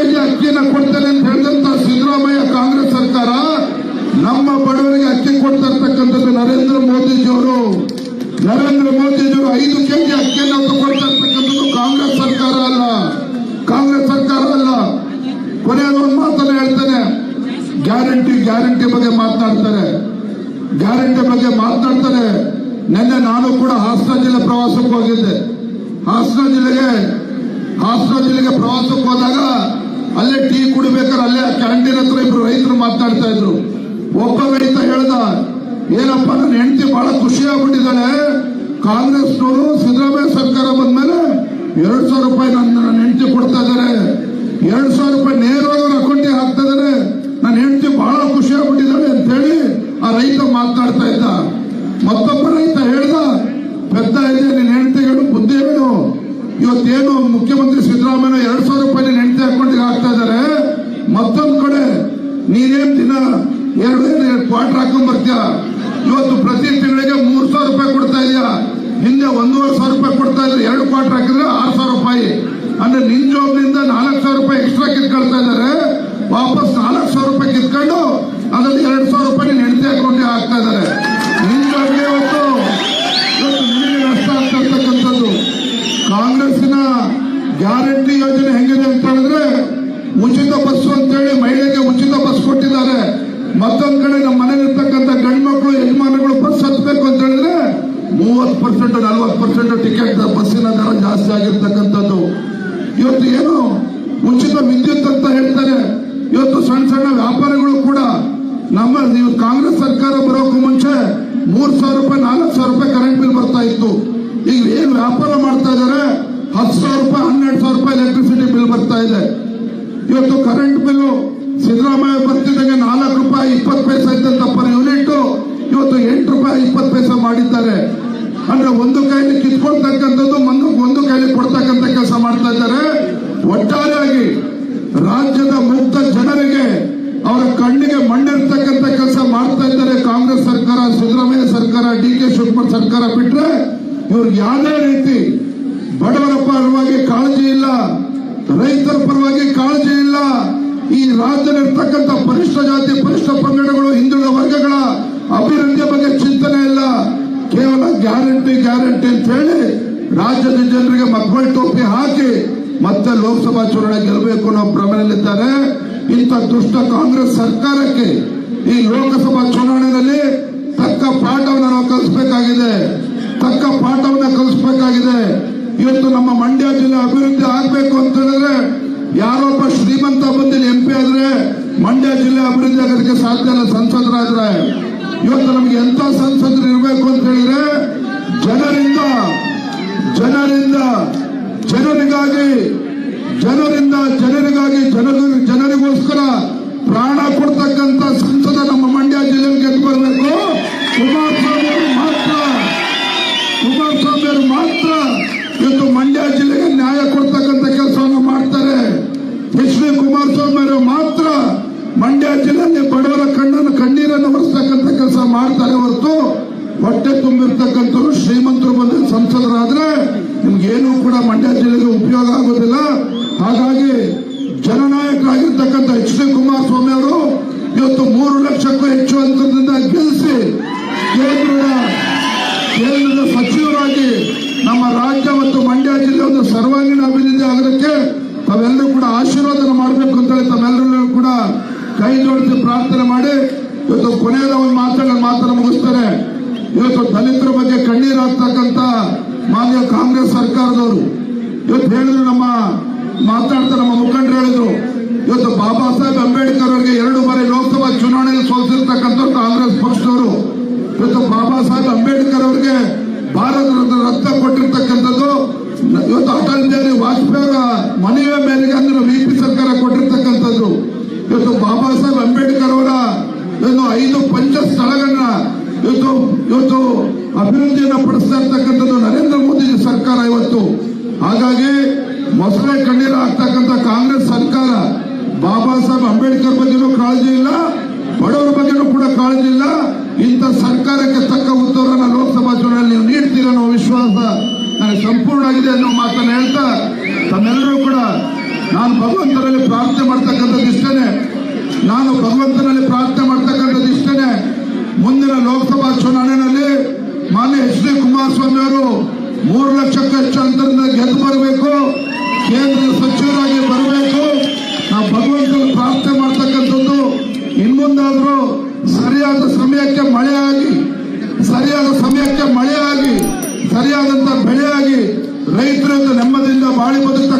KG ಅಕ್ಕಿನ ಕೊಡ್ತೇನೆ ಅಂತ ಹೇಳಿದಂತ ಸಿದ್ದರಾಮಯ್ಯ ಕಾಂಗ್ರೆಸ್ ಸರ್ಕಾರ, ನಮ್ಮ ಬಡವರಿಗೆ ಅಕ್ಕಿ ಕೊಡ್ತಾ ಇರ್ತಕ್ಕಂಥದ್ದು ನರೇಂದ್ರ ಮೋದಿಜಿಯವರು. ನರೇಂದ್ರ ಮೋದಿಜಿಯವರು ಐದು ಕೆಜಿ ಅಕ್ಕಿಯನ್ನು ಕೊಡ್ತಾ ಇರ್ತಕ್ಕಂಥದ್ದು ಕಾಂಗ್ರೆಸ್ ಸರ್ಕಾರ ಅಲ್ಲ. ಕಾಂಗ್ರೆಸ್ ಸರ್ಕಾರ ಅಲ್ಲ. ಕೊನೆಯದು ಒಂದು ಮಾತನ್ನ ಹೇಳ್ತೇನೆ. ಗ್ಯಾರಂಟಿ ಗ್ಯಾರಂಟಿ ಬಗ್ಗೆ ಮಾತನಾಡ್ತಾರೆ. ಗ್ಯಾರಂಟಿ ಬಗ್ಗೆ ಮಾತನಾಡ್ತಾರೆ. ನಿನ್ನೆ ನಾನು ಕೂಡ ಹಾಸನ ಜಿಲ್ಲೆ ಪ್ರವಾಸಕ್ಕೆ ಹೋಗಿದ್ದೆ. ಹಾಸನ ಜಿಲ್ಲೆಗೆ ಹಾಸನ ಜಿಲ್ಲೆಗೆ ಪ್ರವಾಸಕ್ಕೆ ಹೋದಾಗ ಮಾತನಾಡ್ತಾ ಇದ್ರು. ಒಬ್ಬ ರೈತ ಹೇಳ್ದ, ಏನಪ್ಪ, ನನ್ನ ಹೆಂಡತಿ ಬಹಳ ಖುಷಿ ಆಗ್ಬಿಟ್ಟಿದ್ದಾಳೆ. ಕಾಂಗ್ರೆಸ್ನವರು ಸಿದ್ದರಾಮಯ್ಯ ಸರ್ಕಾರ ಬಂದ್ಮೇಲೆ ಎರಡ್ ಸಾವಿರ ರೂಪಾಯಿ ನನ್ನ ನನ್ನ ಹೆಂಡತಿ ಕೊಡ್ತಾ ಇದ್ದಾರೆ. ಎರಡ್ ಸಾವಿರ ರೂಪಾಯಿ ನೇರವಾಗಿ ಅಕೌಂಟಿಗೆ ಹಾಕ್ತಾ ಇದ್ದಾರೆ. ನನ್ನ ಹೆಂಡತಿ ಬಹಳ ಖುಷಿ ಆಗ್ಬಿಟ್ಟಿದ್ದಾಳೆ ಅಂತ ಹೇಳಿ ಆ ರೈತ ಮಾತಾಡ್ತಾ ಇದ್ದ. ಮತ್ತೊಬ್ಬ ರೈತ ಹೇಳ್ದ, ಪೆದ್ದ ಇದೆ, ನಿನ್ನ ಹೆಂಡತಿ ಹೇಳು ಬುದ್ಧಿ ಹೇಳು. ಇವತ್ತೇನು ಮುಖ್ಯಮಂತ್ರಿ ಸಿದ್ದರಾಮಯ್ಯ ಎರಡ್ ಸಾವಿರ ರೂಪಾಯಿ ನಿನ್ನ ಹೆಂಡತಿ ಅಕೌಂಟಿಗೆ ಹಾಕ್ತಾ ಇದ್ದಾರೆ. ಮತ್ತೊಂದ್ ಕಡೆ ನೀನೇನ್ ದಿನ ಎರಡು ಎರಡು ಕ್ವಾರ್ಟರ್ ಹಾಕೊಂಡ್ ಬರ್ತೀಯ? ಇವತ್ತು ಪ್ರತಿ ತಿಂಗಳಿಗೆ ಮೂರ್ ಸಾವಿರ ರೂಪಾಯಿ ಕೊಡ್ತಾ ಇದೆಯಾ ಹಿಂದೆ ಒಂದೂವರೆ ಸಾವಿರ ರೂಪಾಯಿ ಕೊಡ್ತಾ ಇದ್ರೆ ಎರಡು ಕ್ವಾರ್ಟರ್ ಹಾಕಿದ್ರೆ ಆರು ಸಾವಿರ ರೂಪಾಯಿ. ಅಂದ್ರೆ ನಿನ್ ಜಾಬ್ನಿಂದ ನಾಲ್ಕು ಸಾವಿರ ರೂಪಾಯಿ ಎಕ್ಸ್ಟ್ರಾ ಕಿತ್ಕೊಳ್ತಾ ಇದ್ದಾರೆ. ವಾಪಸ್ ನಾಲ್ಕು ಸಾವಿರ ರೂಪಾಯಿ ಕಿತ್ಕೊಂಡು ಅದ್ರಲ್ಲಿ ಎರಡು ಸಾವಿರ ರೂಪಾಯಿ ನಿನ್ನ ಹೆಂಡತಿ ಹಾಕೊಂಡೆ ಹಾಕ್ತಾ ಇದ್ದಾರೆ. ನಿನ್ ಜಾಬ್ಗೆ ಇವತ್ತು. ನಷ್ಟ ಆಗ್ತಾ ಕಾಂಗ್ರೆಸ್ಸಿನ ಗ್ಯಾರಂಟಿ ಯೋಜನೆ ಹೆಂಗಿದೆ ಅಂತ ಹೇಳಿದ್ರೆ ಉಚಿತ ಬಸ್ ಅಂತೇಳಿ ಮಹಿಳೆಗೆ ಉಚಿತ ಬಸ್ ಕೊಟ್ಟಿದ್ದಾರೆ. ಮತ್ತೊಂದ್ ಕಡೆ ನಮ್ಮ ಮನೇಲಿ ಗಂಡ್ಮಕ್ಳು ಯಜಮಾನಗಳು ಬಸ್ ಹತ್ಬೇಕು ಅಂತ ಹೇಳಿದ್ರೆ ಮೂವತ್ತು ಪರ್ಸೆಂಟ್, ನಲ್ವತ್ತು ಪರ್ಸೆಂಟ್ ಟಿಕೆಟ್ ಬಸ್ಸಿನ ದರ ಜಾಸ್ತಿ ಆಗಿರ್ತಕ್ಕಂಥದ್ದು. ಇವತ್ತು ಏನು ಉಚಿತ ವಿದ್ಯುತ್ ಅಂತ ಹೇಳ್ತಾರೆ. ಇವತ್ತು ಸಣ್ಣ ಸಣ್ಣ ವ್ಯಾಪಾರಿಗಳು ಕೂಡ ನಮ್ಮ ನೀವು ಕಾಂಗ್ರೆಸ್ ಸರ್ಕಾರ ಬರೋಕ್ಕೂ ಮುಂಚೆ ಮೂರ್ ಸಾವಿರ ರೂಪಾಯಿ, ನಾಲ್ಕು ಸಾವಿರ ರೂಪಾಯಿ ಕರೆಂಟ್ ಬಿಲ್ ಬರ್ತಾ ಇತ್ತು. ಈಗ ಏನ್ ವ್ಯಾಪಾರ ಮಾಡ್ತಾ ಇದಾರೆ ಹತ್ತು ಸಾವಿರ ರೂಪಾಯಿ, ಹನ್ನೆರಡು ಸಾವಿರ ರೂಪಾಯಿ ಎಲೆಕ್ಟ್ರಿಸಿಟಿ ಬಿಲ್ ಬರ್ತಾ ಇದೆ. ಇವತ್ತು ಕರೆಂಟ್ ಬಿಲ್ಲು ಸಿದ್ದರಾಮಯ್ಯ ಬರ್ತಿದ್ದಂಗೆ ನಾಲ್ಕು ರೂಪಾಯಿ ಇಪ್ಪತ್ತು ಪೈಸೆ ಇದ್ದಂತ ಪರ್ ಯೂನಿಟ್ ಇವತ್ತು ಎಂಟು ರೂಪಾಯಿ ಇಪ್ಪತ್ತು ಪೈಸೆ ಮಾಡಿದ್ದಾರೆ. ಅಂದ್ರೆ ಒಂದು ಕೈಲಿ ಕಿತ್ಕೊಳ್ತಕ್ಕಂಥದ್ದು ಒಂದು ಕೈಲಿ ಕೊಡ್ತಕ್ಕಂಥ ಕೆಲಸ ಮಾಡ್ತಾ ಇದ್ದಾರೆ. ಒಟ್ಟಾರೆಯಾಗಿ ರಾಜ್ಯದ ಮುಕ್ತ ಜನರಿಗೆ ಅವರ ಕಣ್ಣಿಗೆ ಮಣ್ಣಿರ್ತಕ್ಕಂಥ ಕೆಲಸ ಮಾಡ್ತಾ ಇದ್ದಾರೆ ಕಾಂಗ್ರೆಸ್ ಸರ್ಕಾರ, ಸಿದ್ದರಾಮಯ್ಯ ಸರ್ಕಾರ, ಡಿ ಕೆ ಶಿವಕುಮಾರ್ ಸರ್ಕಾರ ಬಿಟ್ರೆ ಇವ್ರಿಗೆ ಯಾವುದೇ ರೀತಿ ಬಡವರ ಪರವಾಗಿ ಕಾಳಜಿ ಇಲ್ಲ. ರೈತರ ಪರವಾಗಿ ಕಾಳಜಿ ಇಲ್ಲ. ಈ ರಾಜ್ಯದಲ್ಲಿರ್ತಕ್ಕಂಥ ಪರಿಷ್ಠ ಜಾತಿ, ಪರಿಷ್ಠ ಪಂಗಡಗಳು, ಹಿಂದುಳಿದ ವರ್ಗಗಳ ಅಭಿವೃದ್ಧಿಯ ಬಗ್ಗೆ ಚಿಂತನೆ ಇಲ್ಲ. ಕೇವಲ ಗ್ಯಾರಂಟಿ ಗ್ಯಾರಂಟಿ ಅಂತ ಹೇಳಿ ರಾಜ್ಯದ ಜನರಿಗೆ ಮಕ್ಕಳ ಟೋಪಿ ಹಾಕಿ ಮತ್ತೆ ಲೋಕಸಭಾ ಚುನಾವಣೆ ಗೆಲ್ಲಬೇಕು ಅನ್ನೋ ಭ್ರಮೆಯಲ್ಲಿದ್ದಾರೆ. ಇಂಥ ದುಷ್ಟ ಕಾಂಗ್ರೆಸ್ ಸರ್ಕಾರಕ್ಕೆ ಈ ಲೋಕಸಭಾ ಚುನಾವಣೆಯಲ್ಲಿ ತಕ್ಕ ಪಾಠವನ್ನು ನಾವು ಕಲಿಸಬೇಕಾಗಿದೆ. ತಕ್ಕ ಪಾಠವನ್ನು ಕಲಿಸಬೇಕಾಗಿದೆ. ಇವತ್ತು ನಮ್ಮ ಮಂಡ್ಯ ಜಿಲ್ಲೆ ಅಭಿವೃದ್ಧಿ ಆಗ್ಬೇಕು ಅಂತ ಹೇಳಿದ್ರೆ ಯಾರೊಬ್ಬ ಶ್ರೀಮಂತ ಬಂದಿಲ್ಲ ಎಂ ಪಿ ಆದ್ರೆ ಮಂಡ್ಯ ಜಿಲ್ಲೆ ಅಭಿವೃದ್ಧಿ ಆಗೋದಕ್ಕೆ ಸಾಧ್ಯ ಇಲ್ಲ ಸಂಸದರಾದ್ರೆ. ಇವತ್ತು ನಮ್ಗೆ ಎಂತ ಸಂಸದರು ಇರಬೇಕು ಅಂತ ಹೇಳಿದ್ರೆ ಜನರಿಂದ ಜನರಿಂದ, ಜನರಿಗಾಗಿ ಜನರಿಂದ ಜನರಿಗಾಗಿ ಮಾಡ್ತಾರೆ ಹೊರತು ಹೊಟ್ಟೆ ತುಂಬಿರ್ತಕ್ಕಂಥವ್ರು ಶ್ರೀಮಂತರು ಬಂದ ಸಂಸದರಾದ್ರೆ ನಿಮ್ಗೇನು ಕೂಡ ಮಂಡ್ಯ ಜಿಲ್ಲೆಗೆ ಉಪಯೋಗ ಆಗೋದಿಲ್ಲ. ಹಾಗಾಗಿ ಜನನಾಯಕರಾಗಿರ್ತಕ್ಕಂಥ ಎಚ್ ಡಿ ಕುಮಾರಸ್ವಾಮಿ ಅವರು ಇವತ್ತು ಮೂರು ಲಕ್ಷಕ್ಕೂ ಹೆಚ್ಚು ಅಂತರದಿಂದ ಗೆಲ್ಲಿಸಿ ಕೇಂದ್ರದ ಕೇಂದ್ರದ ಸಚಿವರಾಗಿ ನಮ್ಮ ರಾಜ್ಯ ಮತ್ತು ಮಂಡ್ಯ ಜಿಲ್ಲೆ ಒಂದು ಸರ್ವಾಂಗೀಣ ಅಭಿವೃದ್ಧಿ ಆಗೋದಕ್ಕೆ ತಾವೆಲ್ಲರೂ ಕೂಡ ಆಶೀರ್ವಾದನ ಮಾಡಬೇಕು ಅಂತ ಹೇಳಿ ತಾವೆಲ್ಲರೂ ಕೂಡ ಕೈ ಜೋಡಿಸಿ ಪ್ರಾರ್ಥನೆ ಮಾಡಿ. ಇವತ್ತು ಕೊನೆಯದ ಒಂದು ಮಾತನ್ನ ಮುಗಿಸ್ತಾರೆ ಇವತ್ತು ದಲಿತರ ಬಗ್ಗೆ ಕಣ್ಣೀರಾಗ್ತಕ್ಕಂತ ಮಾನ್ಯ ಕಾಂಗ್ರೆಸ್ ಸರ್ಕಾರದವರು. ಇವತ್ತು ಹೇಳಿದ್ರು ನಮ್ಮ, ಮಾತಾಡ್ತಾ ನಮ್ಮ ಮುಖಂಡರು ಹೇಳಿದ್ರು. ಇವತ್ತು ಬಾಬಾ ಸಾಹೇಬ್ ಅಂಬೇಡ್ಕರ್ ಅವರಿಗೆ ಎರಡು ಬಾರಿ ಲೋಕಸಭಾ ಚುನಾವಣೆಯಲ್ಲಿ ಸೋಲಿಸಿರ್ತಕ್ಕಂಥ ಕಾಂಗ್ರೆಸ್ ಪಕ್ಷದವರು ಇವತ್ತು ಬಾಬಾ ಸಾಹೇಬ್ ಅಂಬೇಡ್ಕರ್ ಅವರಿಗೆ ಭಾರತ ರತ್ನ ರಕ್ತ ಕೊಟ್ಟಿರ್ತಕ್ಕಂಥದ್ದು ನ- ಇವತ್ತು ಅಟಲ್ ಬಿಹಾರಿ ವಾಜಪೇಯಿ ಅವರ ಮನೆಯ ಮೇರೆಗೆ ಅಂದ್ರೆ ವಿ ಪಿ ಸರ್ಕಾರ ಕೊಟ್ಟಿರ್ತಕ್ಕಂಥದ್ದು ಇವತ್ತು ಬಾಬಾ ಸಾಹೇಬ್ ಅಂಬೇಡ್ಕರ್ ಅವರ ಏನು ಐದು ಪಂಚ ಸ್ಥಳಗಳನ್ನ ಇವತ್ತು ಅಭಿವೃದ್ಧಿಯನ್ನು ಪಡಿಸ್ತಾ ಇರ್ತಕ್ಕಂಥದ್ದು ನರೇಂದ್ರ ಮೋದಿ ಸರ್ಕಾರ ಇವತ್ತು. ಹಾಗಾಗಿ ಮೊಸಳೆ ಕಣ್ಣೀರ ಆಗ್ತಕ್ಕಂಥ ಕಾಂಗ್ರೆಸ್ ಸರ್ಕಾರ ಬಾಬಾ ಸಾಹೇಬ್ ಅಂಬೇಡ್ಕರ್ ಬಗ್ಗೆನೂ ಕಾಳಜಿ ಇಲ್ಲ, ಬಡವರ ಬಗ್ಗೆನೂ ಕೂಡ ಕಾಳಜಿ ಇಲ್ಲ. ಇಂಥ ಸರ್ಕಾರಕ್ಕೆ ತಕ್ಕ ಉತ್ತರವನ್ನು ಲೋಕಸಭಾ ಚುನಾವಣೆಯಲ್ಲಿ ನೀವು ನೀಡ್ತೀರ ಅನ್ನೋ ವಿಶ್ವಾಸ ನನಗೆ ಸಂಪೂರ್ಣ ಆಗಿದೆ ಅನ್ನೋ ಮಾತನ್ನು ಹೇಳ್ತಾ ತಮ್ಮೆಲ್ಲರೂ ಕೂಡ ನಾನು ಭಗವಂತನಲ್ಲಿ ಪ್ರಾರ್ಥನೆ ಮಾಡ್ತಕ್ಕಂಥದ್ದು ಇಷ್ಟನೇ ನಾನು ಭಗವಂತನಲ್ಲಿ ಪ್ರಾರ್ಥನೆ ಮಾಡ್ತಕ್ಕಂಥದ್ದು ಇಷ್ಟನೇ ಮುಂದಿನ ಲೋಕಸಭಾ ಚುನಾವಣೆಯಲ್ಲಿ ಮಾನ್ಯ ಎಚ್ ಡಿ ಕುಮಾರಸ್ವಾಮಿ ಅವರು ಮೂರು ಲಕ್ಷಕ್ಕೂ ಹೆಚ್ಚು ಗೆದ್ದು ಬರಬೇಕು. ಕೇಂದ್ರ ಸಚಿವರಾಗಿ ಬರಬೇಕು. ನಾವು ಭಗವಂತನ ಪ್ರಾರ್ಥನೆ ಮಾಡ್ತಕ್ಕಂಥದ್ದು. ಇನ್ಮುಂದಾದ್ರೂ ಸರಿಯಾದ ಸಮಯಕ್ಕೆ ಮಳೆ ಆಗಿ ಸರಿಯಾದ ಸಮಯಕ್ಕೆ ಮಳೆ ಆಗಿ ಸರಿಯಾದಂತ ಬೆಳೆ ಆಗಿ ರೈತರಿಂದ ನೆಮ್ಮದಿಯಿಂದ ಬಾಳಿ ಬದುಕ್ತಕ್ಕಂಥ